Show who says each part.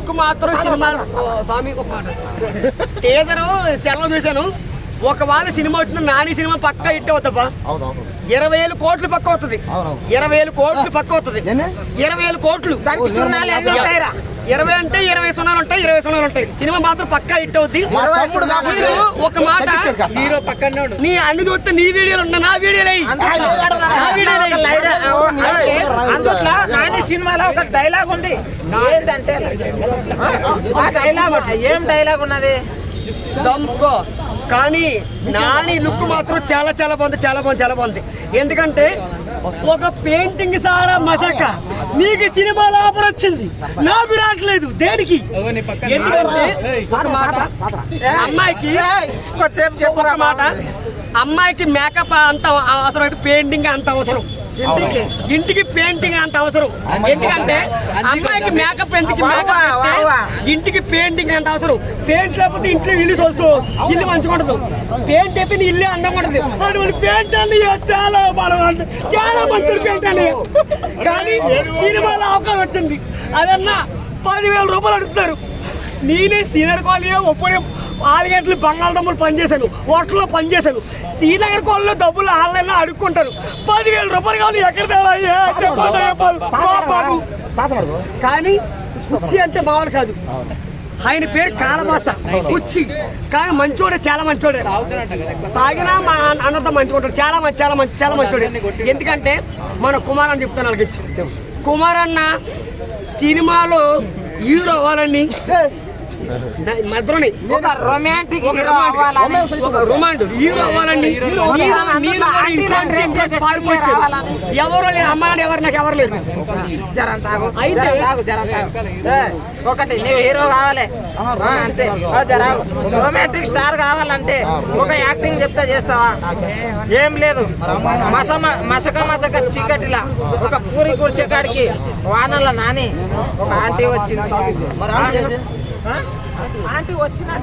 Speaker 1: Look మాత్రం cinema స్వామి ఒక మాట. టీజరు సెలవు చూశాను. ఒక వారం సినిమా వచ్చిన నాని సినిమా పక్క ఇట్టే అవుతాబ్బా
Speaker 2: అవునవును.
Speaker 1: ఇరవై వేలు కోట్లు పక్క అవుతుంది. ఇరవై వేలు కోట్లు పక్క అవుతుంది? ఇరవై వేలు కోట్లు? ఇరవై అంటే ఇరవై సున్నాలు ఉంటాయి ఇరవై సున్నాలు ఉంటాయి. సినిమా మాత్రం పక్కా హిట్ అవుద్ది. మీరు ఒక మాట నీ అన్ని చూస్తే నీ వీడియోలు ఉన్నా నా వీడియోలు. నా వీడియోలు.
Speaker 3: అందుట్లో నాని సినిమాలో ఒక డైలాగ్ ఉంది. ఏంటంటే డైలాగ్ ఏం డైలాగ్ ఉన్నది?
Speaker 1: దమ్కో కానీ నాని లుక్ మాత్రం చాలా చాలా బాగుంది చాలా బాగుంది చాలా బాగుంది. ఎందుకంటే ఒక పెయింటింగ్ సారా మజాక. నీకు సినిమాలో ఆఫర్ వచ్చింది. నాకు రావట్లేదు. దేనికి? అమ్మాయికి
Speaker 3: కొద్దిసేపు
Speaker 1: ఒక
Speaker 3: చెప్పురా
Speaker 1: మాట. అమ్మాయికి మేకప్ అంత అవసరం అయితే పెయింటింగ్ అంత అవసరం.
Speaker 3: ఇంటికి
Speaker 1: ఇంటికి పెయింటింగ్ అంత అవసరం. ఎందుకంటే అమ్మాయికి మేకప్ ఎందుకు? మేకప్. ఇంటికి పెయింటింగ్ అంత అవసరం పెయింట్ లేకపోతే ఇంట్లో ఇల్లు చూస్తూ ఇల్లు మంచిగా ఉండదు పెయింట్ అయితే నీ ఇల్లు అందంగా ఉండదు అటువంటి పెయింట్ అని చాలా బాగా చాలా మంచి పెయింట్ అని కానీ సినిమాలో అవకాశం వచ్చింది అదన్నా పదివేల రూపాయలు అడుగుతారు నేనే సీనియర్ కాలేజ్ ఒప్పుడే ఆరు గంటలు బంగాళదుంపలు పనిచేశాను హోటల్లో పనిచేశాను శ్రీనగర్ కాలేజీలో డబ్బులు ఆన్లైన్లో అడుక్కుంటారు పదివేల రూపాయలు కావాలి ఎక్కడ తేడా కానీ కుచ్చి అంటే మామూలు కాదు. ఆయన పేరు కాలమాస. కుచ్చి కానీ మంచోడే చాలా మంచోడే. తాగినా మా అన్నతో మంచిగా ఉంటాడు. చాలా మంచి చాలా మంచి చాలా మంచోడే. ఎందుకంటే మన కుమార్ అని చెప్తాను వాళ్ళకి. కుమార్ అన్న సినిమాలో హీరో అవ్వాలని
Speaker 3: ఒక రొమాంటిక్ హీరో అవ్వాలని
Speaker 1: అవ్వాలని. ఎవరు లేరు? నాకు ఎవరు లేరు.
Speaker 3: ఒకటి నువ్వు హీరో కావాలి. ఆ, అంతే. జరాగు రొమాంటిక్ స్టార్ కావాలంటే ఒక యాక్టింగ్ చెప్తా చేస్తావా? ఏం లేదు. మసమ మసక మసక చీకటిలా ఒక పూరి కుర్చే కాడికి వానల నాని ఒక ఆంటీ వచ్చింది.
Speaker 2: మరి ఆంటీ
Speaker 3: వచ్చినా